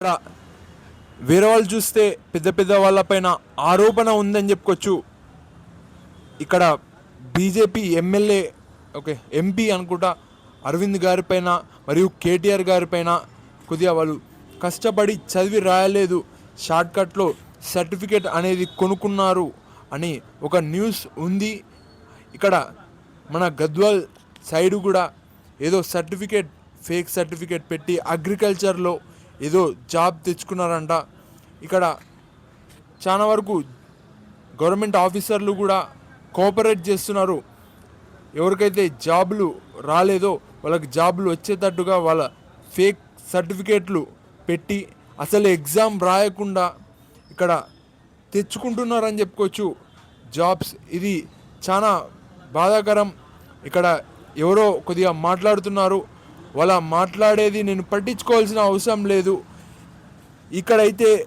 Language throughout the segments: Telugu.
ఇక్కడ వేరే వాళ్ళు చూస్తే పెద్ద పెద్ద వాళ్ళపైన ఆరోపణ ఉందని చెప్పుకోవచ్చు. ఇక్కడ బీజేపీ ఎమ్మెల్యే ఓకే ఎంపీ అనుకుంటా అరవింద్ గారి పైన మరియు కేటీఆర్ గారి పైన కొద్దిగా వాళ్ళు కష్టపడి చదివి రాయలేదు. షార్ట్కట్లో సర్టిఫికేట్ అనేది కొనుక్కున్నారు అని ఒక న్యూస్ ఉంది. ఇక్కడ మన గద్వాల్ సైడ్ కూడా ఏదో సర్టిఫికేట్ ఫేక్ సర్టిఫికేట్ పెట్టి అగ్రికల్చర్లో ఏదో జాబ్ తెచ్చుకున్నారంట. ఇక్కడ చాలా వరకు గవర్నమెంట్ ఆఫీసర్లు కూడా కోఆపరేట్ చేస్తున్నారు. ఎవరికైతే జాబులు రాలేదో వాళ్ళకి జాబులు వచ్చేటట్టుగా వాళ్ళ ఫేక్ సర్టిఫికేట్లు పెట్టి అసలు ఎగ్జామ్ రాయకుండా ఇక్కడ తెచ్చుకుంటున్నారని చెప్పుకోవచ్చు. జాబ్స్ ఇది చాలా బాధాకరం. ఇక్కడ ఎవరో కొద్దిగా మాట్లాడుతున్నారు. వాళ్ళ మాట్లాడేది నేను పట్టించుకోవాల్సిన అవసరం లేదు. ఇక్కడైతే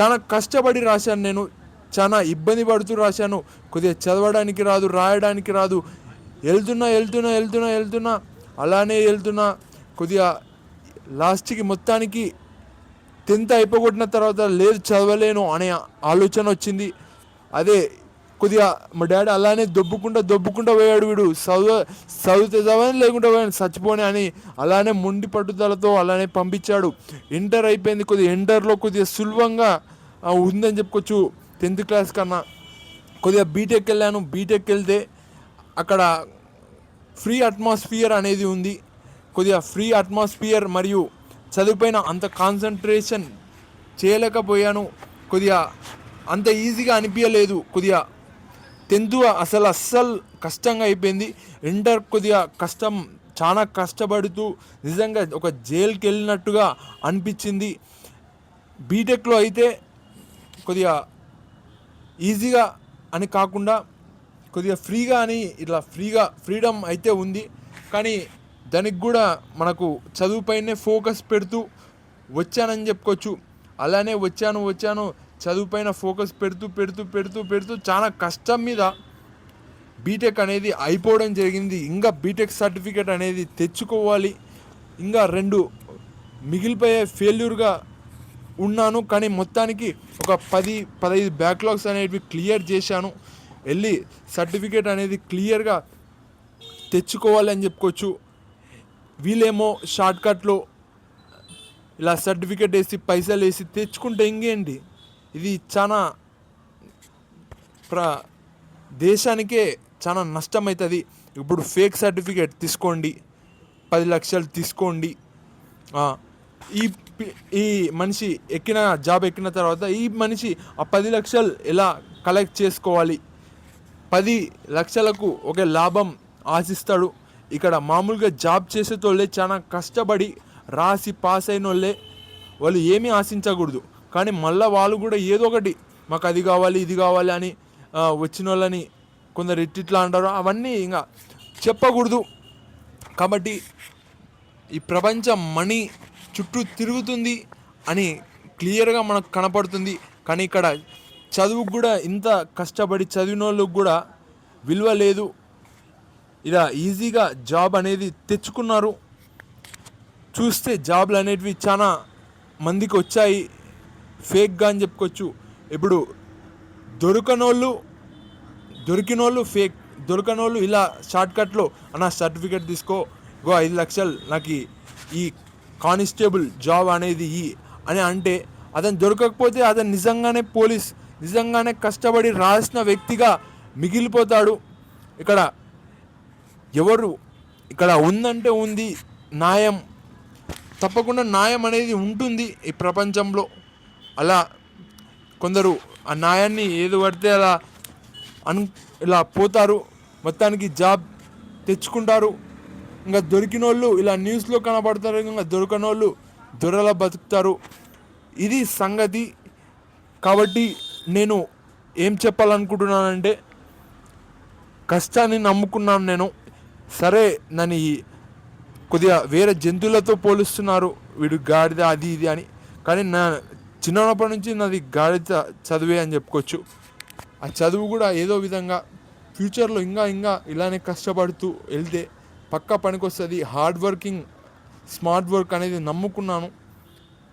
చాలా కష్టపడి రాశాను నేను. చాలా ఇబ్బంది పడుతూ రాశాను. కొద్దిగా చదవడానికి రాదు రాయడానికి రాదు. వెళ్తున్నా వెళ్తున్నా వెళ్తున్నా వెళ్తున్నా అలానే వెళ్తున్నా. కొద్దిగా లాస్ట్కి మొత్తానికి టెన్త్ అయిపోగొట్టిన తర్వాత లేదు చదవలేను అనే ఆలోచన వచ్చింది. అదే కొద్దిగా మా డాడీ అలానే దొబ్బుకుంటా దొబ్బుకుంటా పోయాడు వీడు. చదువు చదివితే చదవని లేకుండా పోయాను చచ్చిపోని అని అలానే మొండి పట్టుదలతో అలానే పంపించాడు. ఇంటర్ అయిపోయింది కొద్దిగా. ఇంటర్లో కొద్దిగా సులభంగా ఉందని చెప్పుకోవచ్చు. టెన్త్ క్లాస్ కన్నా కొద్దిగా బీటెక్ వెళ్ళాను. బీటెక్ వెళ్తే అక్కడ ఫ్రీ అట్మాస్ఫియర్ అనేది ఉంది. కొద్దిగా ఫ్రీ అట్మాస్ఫియర్ మరియు చదువుపైన అంత కాన్సన్ట్రేషన్ చేయలేకపోయాను. కొద్దిగా అంత ఈజీగా అనిపించలేదు. కొద్దిగా టెన్త్ అసలు అస్సలు కష్టంగా అయిపోయింది. ఇంటర్ కొద్దిగా కష్టం చాలా కష్టపడుతూ నిజంగా ఒక జైలుకి వెళ్ళినట్టుగా అనిపించింది. బీటెక్లో అయితే కొద్దిగా ఈజీగా అని కాకుండా కొద్దిగా ఫ్రీగా అని ఇట్లా ఫ్రీగా ఫ్రీడమ్ అయితే ఉంది. కానీ దానికి కూడా మనకు చదువుపైనే ఫోకస్ పెడుతూ వచ్చానని చెప్పుకోవచ్చు. అలానే వచ్చాను వచ్చాను చదువుపైన ఫోకస్ పెడుతూ పెడుతూ పెడుతూ పెడుతూ చాలా కష్టం మీద బీటెక్ అనేది అయిపోవడం జరిగింది. ఇంకా బీటెక్ సర్టిఫికేట్ అనేది తెచ్చుకోవాలి. ఇంకా రెండు మిగిలిపోయే ఫెయిల్యూర్గా ఉన్నాను. కానీ మొత్తానికి ఒక పది పదహైదు బ్యాక్లాగ్స్ అనేవి క్లియర్ చేశాను. వెళ్ళి సర్టిఫికేట్ అనేది క్లియర్గా తెచ్చుకోవాలి అని చెప్పుకోవచ్చు. వీళ్ళేమో షార్ట్కట్లో ఇలా సర్టిఫికేట్ వేసి పైసలు వేసి తెచ్చుకుంటే ఇంకేంటి? ఇది చాలా ప్ర దేశానికే చాలా నష్టం అవుతుంది ఇప్పుడు ఫేక్ సర్టిఫికేట్ తీసుకోండి పది లక్షలు తీసుకోండి ఈ ఈ మనిషి ఎక్కిన జాబ్ ఎక్కిన తర్వాత ఈ మనిషి ఆ పది లక్షలు ఎలా కలెక్ట్ చేసుకోవాలి? పది లక్షలకు ఒక లాభం ఆశిస్తాడు. ఇక్కడ మామూలుగా జాబ్ చేసేటోళ్ళే చాలా కష్టపడి రాసి పాస్ అయిన వాళ్ళే వాళ్ళు ఏమీ ఆశించకూడదు. కానీ మళ్ళీ వాళ్ళు కూడా ఏదో ఒకటి మాకు అది కావాలి ఇది కావాలి అని వచ్చిన వాళ్ళని కొందరు ఇట్టిట్లా అంటారు. అవన్నీ ఇంకా చెప్పకూడదు. కాబట్టి ఈ ప్రపంచం మనీ చుట్టూ తిరుగుతుంది అని క్లియర్గా మనకు కనపడుతుంది. కానీ ఇక్కడ చదువుకు కూడా ఇంత కష్టపడి చదివిన వాళ్ళకు కూడా విలువ లేదు. ఇలా ఈజీగా జాబ్ అనేది తెచ్చుకున్నారు. చూస్తే జాబ్లు అనేటివి చాలా మందికి వచ్చాయి. ఫేక్గా అని చెప్పుకోవచ్చు. ఇప్పుడు దొరకనోళ్ళు దొరికినోళ్ళు ఫేక్ దొరకనోళ్ళు ఇలా షార్ట్కట్లో అన్న సర్టిఫికేట్ తీసుకో గో ఐదు లక్షలు నాకు ఈ- ఈ కానిస్టేబుల్ జాబ్ అనేది ఈ అని అంటే అతను దొరకకపోతే అతను నిజంగానే పోలీస్ నిజంగానే కష్టపడి రాసిన వ్యక్తిగా మిగిలిపోతాడు. ఇక్కడ ఎవరు ఇక్కడ ఉందంటే ఉంది న్యాయం తప్పకుండా న్యాయం అనేది ఉంటుంది ఈ ప్రపంచంలో. అలా కొందరు ఆ న్యాయాన్ని ఏది పడితే అలా అను ఇలా పోతారు. మొత్తానికి జాబ్ తెచ్చుకుంటారు. ఇంకా దొరికిన వాళ్ళు ఇలా న్యూస్లో కనబడతారు. ఇంకా దొరికిన వాళ్ళు దొరలా బతుకుతారు. ఇది సంగతి. కాబట్టి నేను ఏం చెప్పాలనుకుంటున్నానంటే కష్టాన్ని నమ్ముకున్నాను నేను. సరే నన్ను ఈ కొద్దిగా వేరే జంతువులతో పోలుస్తున్నారు. వీడు గాడిద అది ఇది అని. కానీ నా చిన్నప్పటి నుంచి నాది గాడిత చదివే అని చెప్పుకోవచ్చు. ఆ చదువు కూడా ఏదో విధంగా ఫ్యూచర్లో ఇంకా ఇంకా ఇలానే కష్టపడుతూ వెళ్తే పక్కా పనికొస్తుంది. హార్డ్ వర్కింగ్ స్మార్ట్ వర్క్ అనేది నమ్ముకున్నాను.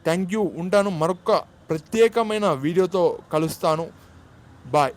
థ్యాంక్ యూ ఉంటాను. మరొక ప్రత్యేకమైన వీడియోతో కలుస్తాను. బాయ్.